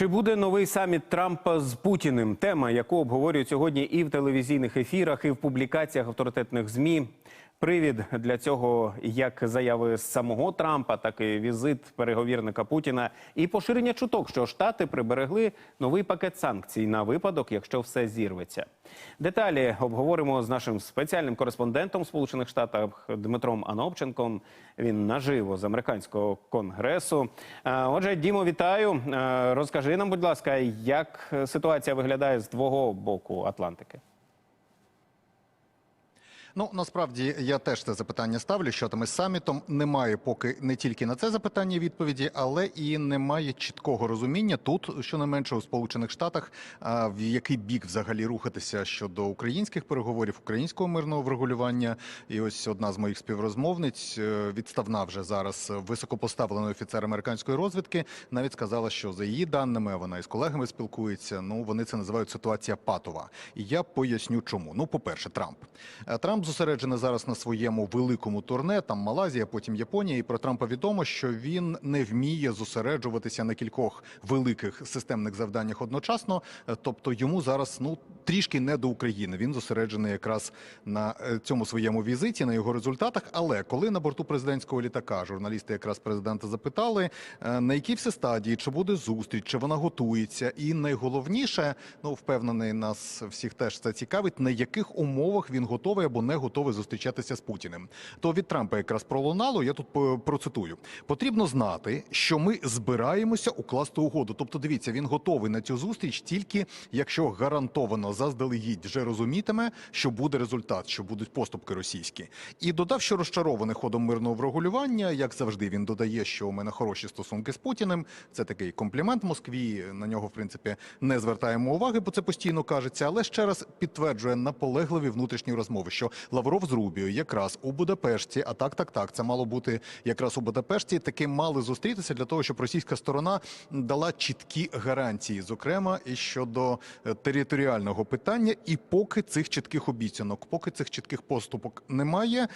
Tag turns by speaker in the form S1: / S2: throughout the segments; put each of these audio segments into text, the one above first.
S1: Чи буде новий саміт Трампа з Путіним? Тема, яку обговорюють сьогодні і в телевізійних ефірах, і в публікаціях авторитетних змі. Привід для цього як заяви самого Трампа, так і візит переговірника Путіна, і поширення чуток, що штати приберегли новий пакет санкцій на випадок, якщо все зірветься. Деталі обговоримо з нашим спеціальним кореспондентом Сполучених Штатах Дмитром Анопченком. Він наживо з американського конгресу. Отже, Дімо, вітаю. Розкажи нам, будь ласка, як ситуація виглядає з твого боку Атлантики?
S2: Ну насправді я теж це запитання ставлю. Що там із самітом немає поки не тільки на це запитання відповіді, але і немає чіткого розуміння тут, щонайменше у Сполучених Штатах, в який бік взагалі рухатися щодо українських переговорів, українського мирного врегулювання. І ось одна з моїх співрозмовниць, е, відставна вже зараз високопоставлений офіцер американської розвідки, навіть сказала, що за її даними вона із колегами спілкується. Ну вони це називають ситуація патова. І я поясню, чому. Ну, по перше, Трамп Е, Трамп зосереджений зараз на своєму великому турне. Там Малайзія, потім Японія. І про Трампа відомо, що він не вміє зосереджуватися на кількох великих системних завданнях одночасно. Е, Тобто йому зараз ну трішки не до України. Він зосереджений якраз на е, цьому своєму візиті, на його результатах. Але коли на борту президентського літака журналісти якраз президента запитали, е, на якій все стадії, чи буде зустріч, чи вона готується, і найголовніше, ну впевнений, нас всіх теж це цікавить, на яких умовах він готовий або не готовий зустрічатися з Путіним. То від Трампа якраз пролунало. Я тут процитую: потрібно знати, що ми збираємося укласти угоду. Тобто, дивіться, він готовий на цю зустріч тільки якщо гарантовано заздалегідь вже розумітиме, що буде результат, що будуть поступки російські, і додав, що розчарований ходом мирного врегулювання, як завжди, він додає, що у мене хороші стосунки з Путіним. Це такий комплімент Москві. На нього, в принципі, не звертаємо уваги, бо це постійно кажеться. Але ще раз підтверджує наполегливі внутрішні розмови, що Лавров з Рубіо якраз у Будапешті, а так, так, так, це мало бути якраз у Будапешті. Таки мали зустрітися для того, щоб російська сторона дала чіткі гарантії, зокрема і щодо е, територіального питання. І поки цих чітких обіцянок, поки цих чітких поступок немає,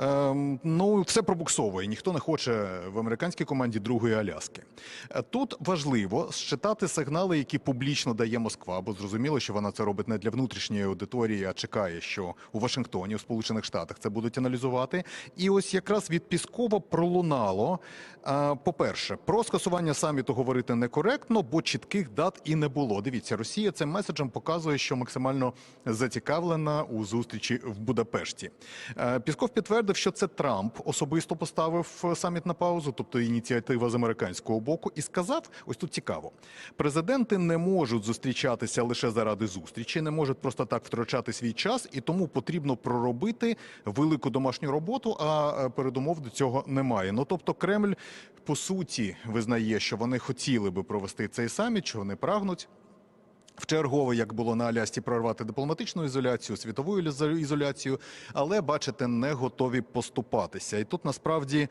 S2: ем, ну все пробуксовує. Ніхто не хоче в американській команді другої Аляски. Е, Тут важливо считати сигнали, які публічно дає Москва, бо зрозуміло, що вона це робить не для внутрішньої аудиторії, а чекає, що у Вашингтоні, у Сполучених Штатах це будуть аналізувати. І ось якраз від Піскова пролунало. е, По-перше, про скасування саміту говорити некоректно, бо чітких дат і не було. Дивіться, Росія цим меседжем показує, що максимально зацікавлена у зустрічі в Будапешті. Е, Пісков підтвердив, що це Трамп особисто поставив е, саміт на паузу, тобто ініціатива з американського боку, і сказав: ось тут цікаво: президенти не можуть зустрічатися лише заради зустрічі, не можуть просто так втрачати свій час, і тому потрібно проробити велику домашню роботу. А е, передумов до цього немає. Ну тобто, Кремль по суті визнає, що вони хотіли би провести цей саміт, що вони прагнуть. В чергове, як було на Алясці, прорвати дипломатичну ізоляцію, світову ізо- ізоляцію, але бачите, не готові поступатися. І тут насправді.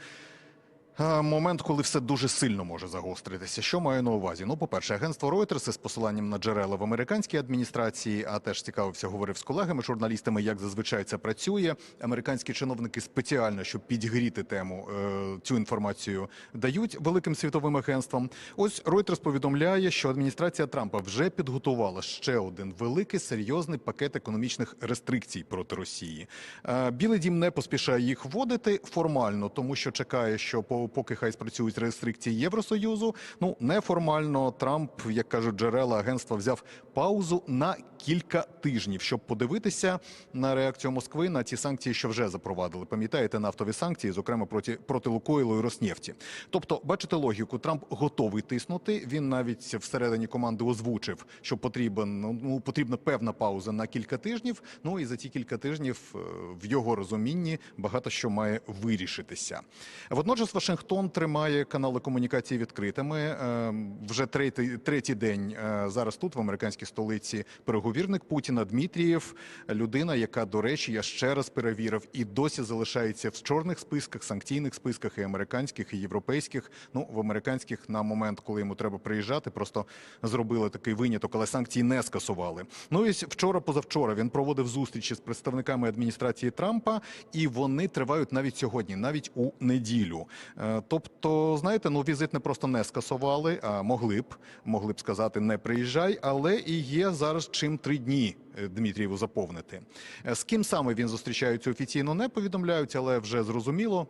S2: Е, Момент, коли все дуже сильно може загостритися. Що маю на увазі? Ну, по-перше, агентство Reuters з посиланням на джерела в американській адміністрації, а теж цікавився, говорив з колегами, журналістами, як зазвичай це працює. Американські чиновники спеціально, щоб підгріти тему, е, цю інформацію дають великим світовим агентствам. Ось Reuters повідомляє, що адміністрація Трампа вже підготувала ще один великий серйозний пакет економічних рестрикцій проти Росії. Е, Білий дім не поспішає їх вводити формально, тому що чекає, що по- поки хай спрацюють рестрикції Євросоюзу. Ну неформально Трамп, як кажуть джерела агентства, взяв паузу на кілька тижнів, щоб подивитися на реакцію Москви на ті санкції, що вже запровадили. Пам'ятаєте нафтові санкції, зокрема проти проти Лукойлу і Роснефті. Тобто, бачите логіку, Трамп готовий тиснути. Він навіть всередині команди озвучив, що потрібен ну, потрібна певна пауза на кілька тижнів. Ну і за ті кілька тижнів е, в його розумінні багато що має вирішитися. Водночас Вашингтон тримає канали комунікації відкритими. Е, Вже третій, третій день е, зараз тут, в американській столиці, переговірник Путіна Дмитрієв, людина, яка, до речі, я ще раз перевірив, і досі залишається в чорних списках, санкційних списках і американських, і європейських. Ну, в американських на момент, коли йому треба приїжджати, просто зробили такий виняток, але санкції не скасували. Ну і вчора, позавчора він проводив зустрічі з представниками адміністрації Трампа, і вони тривають навіть сьогодні, навіть у неділю. Е, Тобто, знаєте, ну візит не просто не скасували, а могли б, могли б сказати, не приїжджай, але і є зараз чим три дні е, Дмитрієву заповнити. Е, З ким саме він зустрічається офіційно не повідомляють, але вже зрозуміло.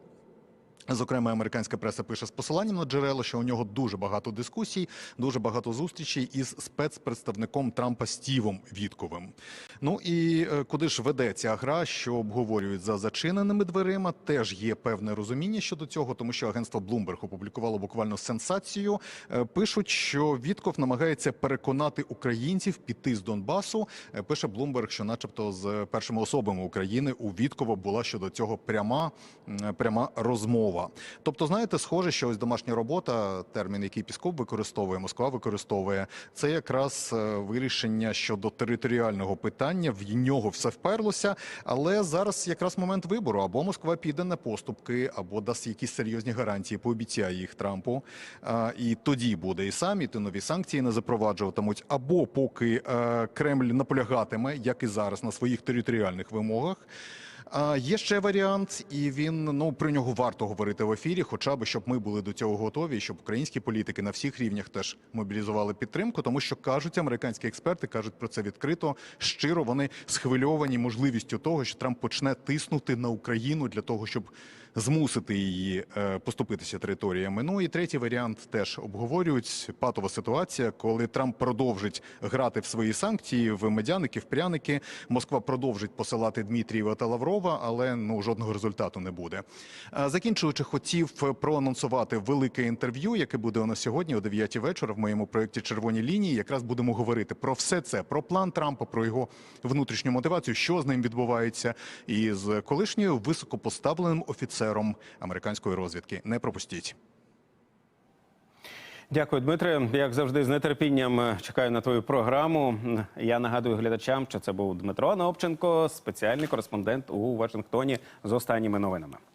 S2: Зокрема, американська преса пише з посиланням на джерела, що у нього дуже багато дискусій, дуже багато зустрічей із спецпредставником Трампа Стівом Вітковим. Ну і е, куди ж веде ця гра, що обговорюють за зачиненими дверима, теж є певне розуміння щодо цього, тому що агентство Bloomberg опублікувало буквально сенсацію. Е, Пишуть, що Вітков намагається переконати українців піти з Донбасу. Е, Пише Bloomberg, що, начебто, з першими особами України у Віткова була щодо цього пряма, пряма розмова. Тобто, знаєте, схоже, що ось домашня робота, термін, який Пісков використовує, Москва використовує, це якраз е, вирішення щодо територіального питання. В нього все вперлося, але зараз якраз момент вибору. Або Москва піде на поступки, або дасть якісь серйозні гарантії, пообіцяє їх Трампу. І тоді буде і саміт, і нові санкції не запроваджуватимуть. Або поки е, Кремль наполягатиме, як і зараз, на своїх територіальних вимогах. А є ще варіант, і він ну про нього варто говорити в ефірі, хоча б щоб ми були до цього готові, щоб українські політики на всіх рівнях теж мобілізували підтримку, тому що кажуть американські експерти, кажуть про це відкрито. Щиро вони схвильовані можливістю того, що Трамп почне тиснути на Україну для того, щоб змусити її е, поступитися територіями. Ну і третій варіант теж обговорюють патова ситуація, коли Трамп продовжить грати в свої санкції в медяники, в пряники. Москва продовжить посилати Дмитрієва та Лаврова, але ну жодного результату не буде. Е, Закінчуючи, хотів проанонсувати велике інтерв'ю, яке буде у нас сьогодні о 9 вечора в моєму проєкті Червоні лінії. Якраз будемо говорити про все це, про план Трампа, про його внутрішню мотивацію, що з ним відбувається, і з колишньою високопоставленим офіцером американської розвідки. Не пропустіть.
S1: Дякую, Дмитре. Як завжди, з нетерпінням е, чекаю на твою програму. Я нагадую глядачам, що це був Дмитро Новченко, спеціальний кореспондент у Вашингтоні з останніми новинами.